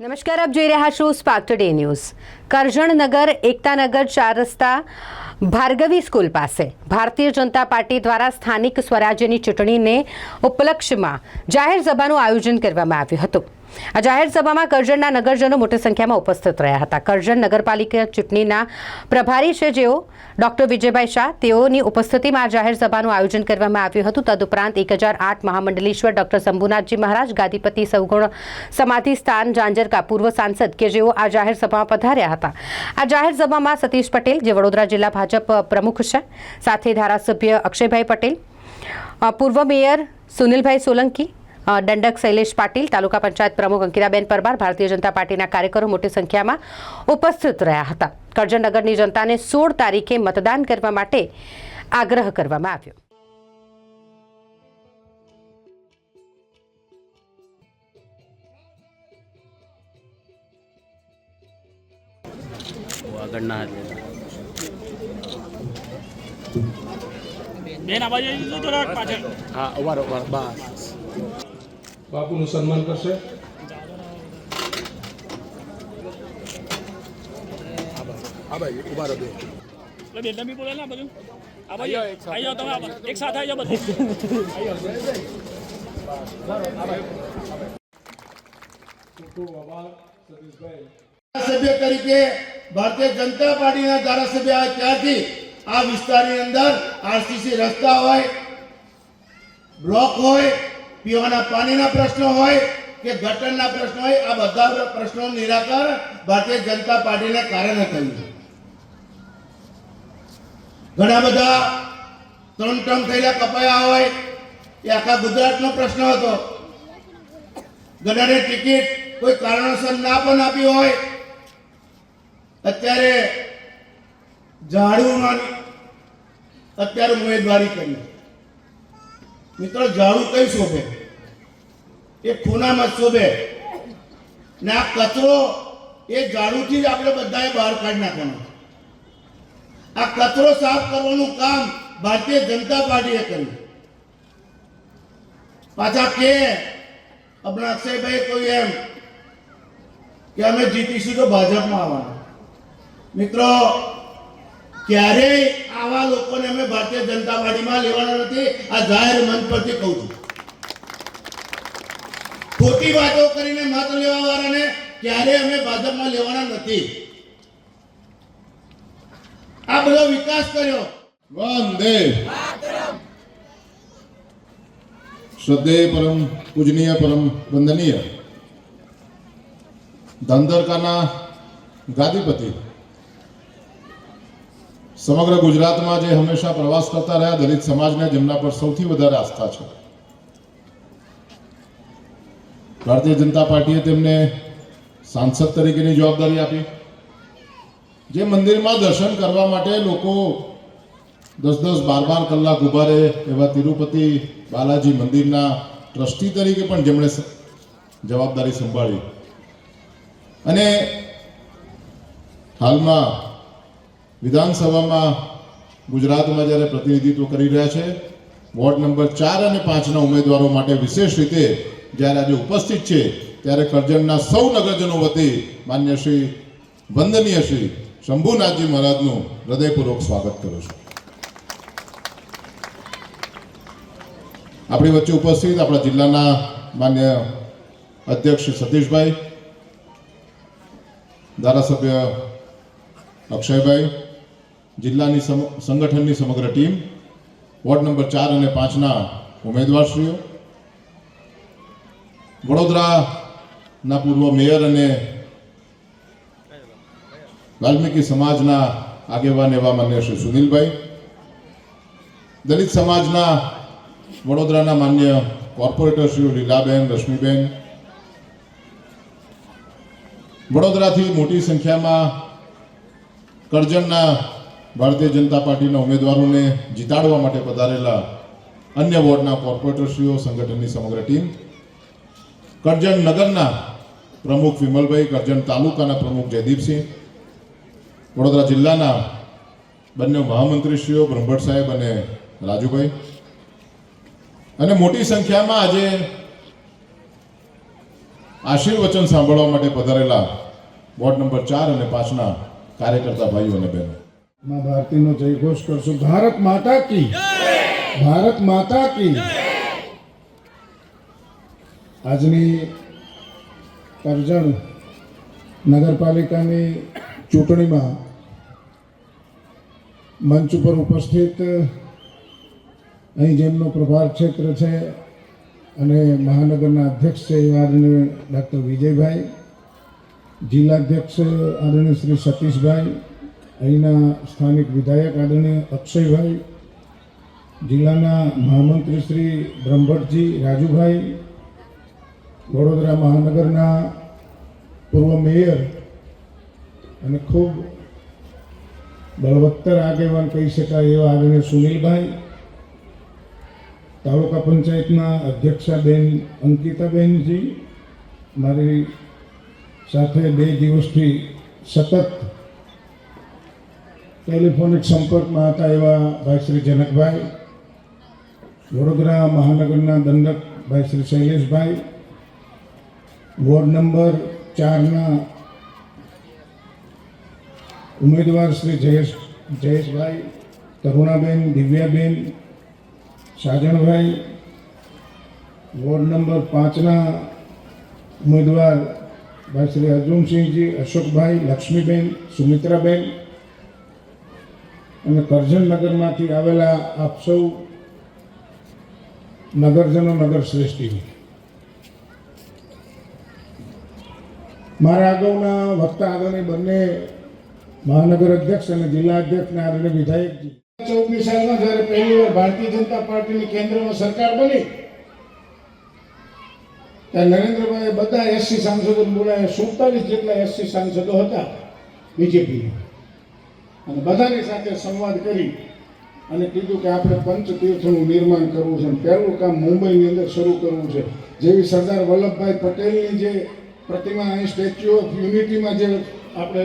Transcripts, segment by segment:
નમસ્કાર, આપ જોઈ રહ્યા છો Spark Today News Karjannagar, Ektanagar ચાર રસ્તા, ભાર્ગવી સ્કૂલ પાસે. ભારતીય જનતા પાર્ટી દ્વારા સ્થાનિક સ્વરાજ્યની ચૂંટણીને ઉપલક્ષમાં જાહેર સભાનું આયોજન કરવામાં આવ્યું હતું. આ જાહેર સભામાં કરજણના નગરજનો મોટી સંખ્યામાં ઉપસ્થિત રહ્યા હતા. કરજણ નગરપાલિકા ચૂંટણીના પ્રભારી છે જેઓ ડોક્ટર વિજયભાઈ શાહ. તેઓની ઉપસ્થિતિમાં આ જાહેર સભાનું આયોજન કરવામાં આવ્યું હતું. તદુપરાંત એક હજાર આઠ મહામંડલેશ્વર ડોક્ટર શંભુનાથજી મહારાજ, ગાદીપતિ સૌગુણ સમાધિ સ્થાન જાંજરકા પૂર્વ સાંસદ કે જેઓ આ જાહેર સભામાં પધાર્યા હતા. આ જાહેર સભામાં સતીશ પટેલ, જે વડોદરા જિલ્લા ભાજપ પ્રમુખ છે, સાથે ધારાસભ્ય અક્ષયભાઈ પટેલ પૂર્વ મેયર સુનિલભાઈ સોલંકી દંડક શૈલેષ પાટીલ તાલુકા પંચાયત પ્રમુખ અંકિતાબેન પરમાર ભારતીય જનતા પાર્ટીના કાર્યકરો મોટી સંખ્યામાં ઉપસ્થિત રહ્યા હતા. કરજણનગરની જનતાને સોળ તારીખે મતદાન કરવા માટે આગ્રહ કરવામાં આવ્યો. આગળના બેન આ બાજુ આવી હા ઊભા ઊભા રહો. બાપુનું સન્માન કરશે એટલે બેન તમે બોલે ને આ આ બાજુ આવી જાઓ તમે એક સાથે આવી જાઓ બધું. ખૂબ ખૂબ આભાર સતીશભાઈ ધારાસભ્ય તરીકે ભારતીય જનતા પાર્ટીના ધારાસભ્ય ત્યારથી આ વિસ્તારની અંદર આરસીસી રસ્તા હોય બ્લોક હોય પીવાના પાણીના પ્રશ્નો હોય કે ગટરના પ્રશ્નો હોય, આ બધા પ્રશ્નો નિરાકરણ ભારતીય જનતા પાર્ટીને કારણે થયું ઘણા બધા ત્રણ ટર્મ થયેલા કપાયા હોય, એ આખા ગુજરાતનો પ્રશ્ન હતો. ઘણાને ટિકિટ કોઈ કારણોસર ના પણ આપી હોય. અત્યારે ઝાડુમાં અત્યારે ઉમેદવારી કરી. મિત્રો ઝાડુ કઈ શોભે? એ ખૂનામાં શોભે. ને આ કચરો એ ઝાડુથી જ આપણે બધાએ બહાર કાઢી નાખવાનો. આ કચરો સાફ કરવાનું કામ ભારતીય જનતા પાર્ટીએ કર્યું. પાછા કે આપણા અક્ષયભાઈ કહ્યું એમ કે અમે જીતીશું તો ભાજપમાં આવવાનું. મિત્રો ક્યારેય આવા લોકોને અમે ભારતીય જનતા પાર્ટીમાં લેવાના નથી. આ જાહેર મંચ પરથી કહું છું. ખોટી વાતો કરીને મત લેવા વાળાને ક્યારેય અમે ભાજપમાં લેવાના નથી. આ બધો વિકાસ કર્યો. વંદે શ્રદ્ધેય પરમ પૂજનીય પરમ વંદનીય. ધંધરકાના ગાદીપતિ સમગ્ર ગુજરાતમાં જે હંમેશા પ્રવાસ કરતા રહ્યા, દલિત સમાજને જેમના પર સૌથી વધારે આસ્થા છે. ભારતીય જનતા પાર્ટીએ તેમને સાંસદ તરીકેની જવાબદારી આપી. જે મંદિરમાં દર્શન કરવા માટે લોકો દસ દસ બાર બાર કલાક ઊભા રહે એવા તિરુપતિ બાલાજી મંદિરના ટ્રસ્ટી તરીકે પણ જેમણે જવાબદારી સંભાળી. અને હાલમાં વિધાનસભામાં ગુજરાતમાં જ્યારે પ્રતિનિધિત્વ કરી રહ્યા છે, વોર્ડ નંબર ચાર અને પાંચના ઉમેદવારો માટે વિશેષ રીતે જ્યારે આજે ઉપસ્થિત છે, ત્યારે કરજણના સૌ નગરજનો વતી માન્ય શ્રી વંદનીય શ્રી શંભુનાથજી મહારાજનું હૃદયપૂર્વક સ્વાગત કરું છું. આપણી વચ્ચે ઉપસ્થિત આપણા જિલ્લાના માન્ય અધ્યક્ષ સતીશભાઈ, ધારાસભ્ય અક્ષયભાઈ જિલ્લાની સંગઠનની સમગ્ર ટીમ, વોર્ડ નંબર ચાર અને પાંચના ઉમેદવારશ્રીઓ, વડોદરાના પૂર્વ મેયર અને વાલ્મીકી સમાજના આગેવાન એવા માન્ય શ્રી સુનિલભાઈ, દલિત સમાજના વડોદરાના માન્ય કોર્પોરેટર શ્રી લીલાબેન, રશ્મિબેન, વડોદરાથી મોટી સંખ્યામાં કરજણના ભારતીય જનતા પાર્ટીના ઉમેદવારોને જીતાડવા માટે પધારેલા અન્ય વોર્ડના કોર્પોરેટરશ્રીઓ, સંગઠનની સમગ્ર ટીમ, કરજણ નગરના પ્રમુખ વિમલભાઈ, કરજણ તાલુકાના પ્રમુખ જયદીપસિંહ, વડોદરા જિલ્લાના બંને મહામંત્રીશ્રીઓ, બ્રહ્મભટ્ટ સાહેબ અને રાજુભાઈ. અને મોટી સંખ્યામાં આજે આશીર્વચન સાંભળવા માટે પધારેલા વોર્ડ નંબર ચાર અને પાંચના કાર્યકર્તા ભાઈઓ અને બહેનો. માં ભારતીનો જયઘોષ કરશું. ભારત માતા કી. ભારત માતા કી. આજની કરજણ નગરપાલિકાની ચૂંટણીમાં મંચ ઉપર ઉપસ્થિત, અહીં જેમનો પ્રભાર ક્ષેત્ર છે અને મહાનગરના અધ્યક્ષ છે આદરણીય ડૉક્ટર વિજયભાઈ જિલ્લાધ્યક્ષ આદરણીય શ્રી સતીશભાઈ અહીંના સ્થાનિક વિધાયક આદરણીય અક્ષયભાઈ, જિલ્લાના મહામંત્રી શ્રી બ્રહ્મભટ્ટજી રાજુભાઈ, વડોદરા મહાનગરના પૂર્વ મેયર અને ખૂબ બળવત્તર આગેવાન કહી શકાય એવા આદરણીય સુનિલભાઈ, તાલુકા પંચાયતના અધ્યક્ષાબેન અંકિતાબેનજી, મારી સાથે બે દિવસથી સતત ટેલિફોનિક સંપર્કમાં હતા એવા ભાઈ શ્રી જનકભાઈ, વડોદરા મહાનગરના દંડક ભાઈ શ્રી શૈલેષભાઈ, વોર્ડ નંબર ચારના ઉમેદવાર શ્રી જયેશ જયેશભાઈ, તરુણાબેન, દિવ્યાબેન, સાજણભાઈ, વોર્ડ નંબર પાંચના ઉમેદવાર ભાઈ શ્રી અર્જુનસિંહજી, અશોકભાઈ, લક્ષ્મીબેન, સુમિત્રાબેન અને કરજણનગરમાંથી આવેલા આપ સૌ નગરજનો નગર શ્રેષ્ઠી મારા અગાઉના વક્તા આગળની બંને મહાનગર અધ્યક્ષ અને જિલ્લા અધ્યક્ષના આદરણીય વિધાયકજી ચૌદમી સાલમાં જ્યારે પહેલી વાર ભારતીય જનતા પાર્ટીની કેન્દ્રમાં સરકાર બની, ત્યારે નરેન્દ્રભાઈ બધા એસસી સાંસદો બોલાયા, સુડતાલીસ જેટલા એસસી સાંસદો હતા, બીજેપીના. અને બધાની સાથે સંવાદ કરી અને કીધું કે આપણે પંચતીર્થનું નિર્માણ કરવું છે. પહેલું કામ મુંબઈની અંદર શરૂ કરવું છે. જેવી સરદાર વલ્લભભાઈ પટેલની જે પ્રતિમા અહીં સ્ટેચ્યુ ઓફ યુનિટીમાં જે આપણે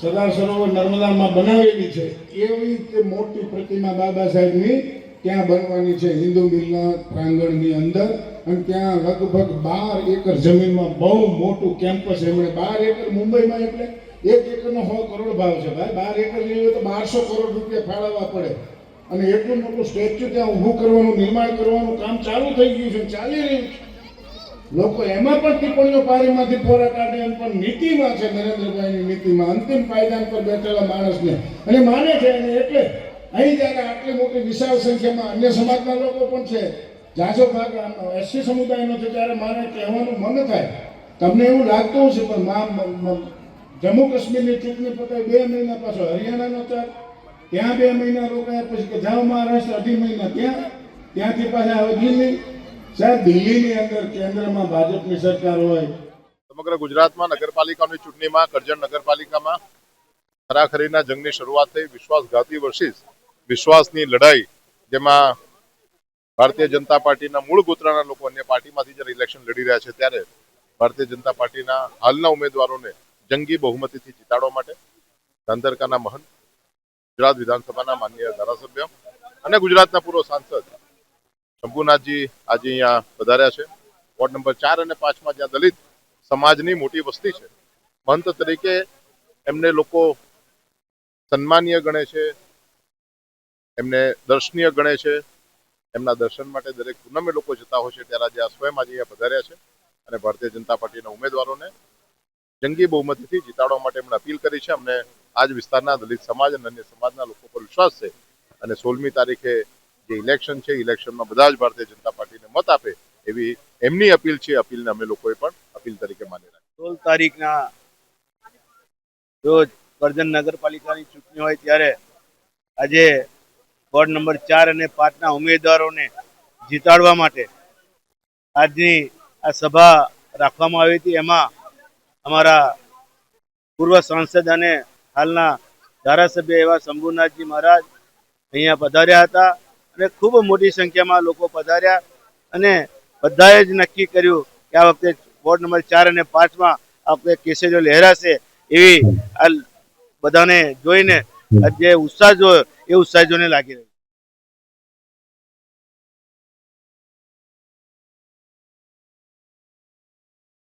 સરદાર સરોવર નર્મદામાં બનાવેલી છે, એવી તે મોટી પ્રતિમા બાબા સાહેબની ત્યાં બનવાની છે. હિન્દુ મિલના પ્રાંગણની અંદર અને ત્યાં લગભગ બાર એકર જમીનમાં બહુ મોટું કેમ્પસ એમણે બાર એકર મુંબઈમાં એટલે એક એકરનો સો કરોડ ભાવ છે ભાઈ. બાર એકર લેવી હોય તો બારસો કરોડ રૂપિયા ફાળવવા પડે. અને એટલું મોટું સ્ટેચ્યુ ત્યાં ઊભું કરવાનું, નિર્માણ કરવાનું કામ ચાલુ થઈ ગયું છે ચાલી રહ્યું છે. લોકો એમાં પણ ટિપ્પણીઓ પારીમાંથી ફોરા કાઢે એમ પણ નીતિમાં છે નરેન્દ્રભાઈની નીતિમાં. અંતિમ પાયદાન પર બેઠેલા માણસને. અને માને છે અને એટલે અહીં જ્યારે આટલી મોટી વિશાળ સંખ્યામાં અન્ય સમાજના લોકો પણ છે, જાજો ભાગ એસસી સમુદાયનો છે, ત્યારે મારે કહેવાનું મન થાય. તમને એવું લાગતું હશે, પણ મા- જમ્મુ કાશ્મીરની ચૂંટણી પતાવી બે મહિના પાછો હરિયાણાનો ચાર, ત્યાં બે મહિના રોકાયા પછી કે જાઓ મહારાષ્ટ્ર અઢી મહિના ત્યાં, ત્યાંથી પાછા આવે દિલ્હી. સાહેબ, દિલ્હીની અંદર કેન્દ્રમાં ભાજપની સરકાર હોય. સમગ્ર ગુજરાતમાં નગરપાલિકાની ચૂંટણીમાં, કરજણ નગરપાલિકામાં ખરાખરીના જંગની શરૂઆત થઈ. વિશ્વાસઘાતી વર્ષિસ વિશ્વાસની લડાઈ, જેમાં ભારતીય જનતા પાર્ટીના મૂળ ગોત્રાના લોકો અન્ય પાર્ટીમાંથી જ્યારે ઇલેક્શન લડી રહ્યા છે ત્યારે ભારતીય જનતા પાર્ટીના હાલના ઉમેદવારોને જંગી બહુમતીથી જીતાડવા માટે ધાંધરકાના મહંત, ગુજરાત વિધાનસભાના માનનીય ધારાસભ્ય અને ગુજરાતના પૂર્વ સાંસદ શંભુનાથજી આજે અહીંયા વધાર્યા છે. વોર્ડ નંબર ચાર અને પાંચમાં જ્યાં દલિત સમાજની મોટી વસ્તી છે. મહંત તરીકે એમને લોકો સન્માનીય ગણે છે, એમને દર્શનીય ગણે છે. એમના દર્શન માટે દરેક પૂનમે લોકો જતા હોય છે. ત્યારે આજે આ સ્વયં આજે અહીંયા વધાર્યા છે અને ભારતીય જનતા પાર્ટીના ઉમેદવારોને જંગી બહુમતીથી જીતાડવા માટે એમણે અપીલ કરી છે. અમને આજ વિસ્તારના દલિત સમાજ અને અન્ય સમાજના લોકો પર વિશ્વાસ છે. અને સોળમી તારીખે જે ઇલેક્શન છે ઇલેક્શનમાં બધા જ ભારતીય જનતા પાર્ટીને મત આપે એવી એમની અપીલ છે. અપીલને અમે લોકોએ પણ અપીલ તરીકે માની રાખી સોળ તારીખના રોજ કરજણ નગરપાલિકાની ચૂંટણી હોય ત્યારે આજે વોર્ડ નંબર ચાર અને પાંચના ઉમેદવારોને જીતાડવા માટે આજની આ સભા રાખવામાં આવી હતી. એમાં અમારા પૂર્વ સાંસદ અને હાલના ધારાસભ્ય એવા શંભુનાથજી મહારાજ અહીંયા પધાર્યા હતા અને ખૂબ મોટી સંખ્યામાં લોકો પધાર્યા અને બધાએ જ નક્કી કર્યું કે આ વખતે વોર્ડ નંબર ચાર અને પાંચમાં આ વખતે કેસરીઓ લહેરાશે એવી આ બધાને જોઈને જે ઉત્સાહ જોયો એ ઉત્સાહ જોઈને લાગી રહ્યો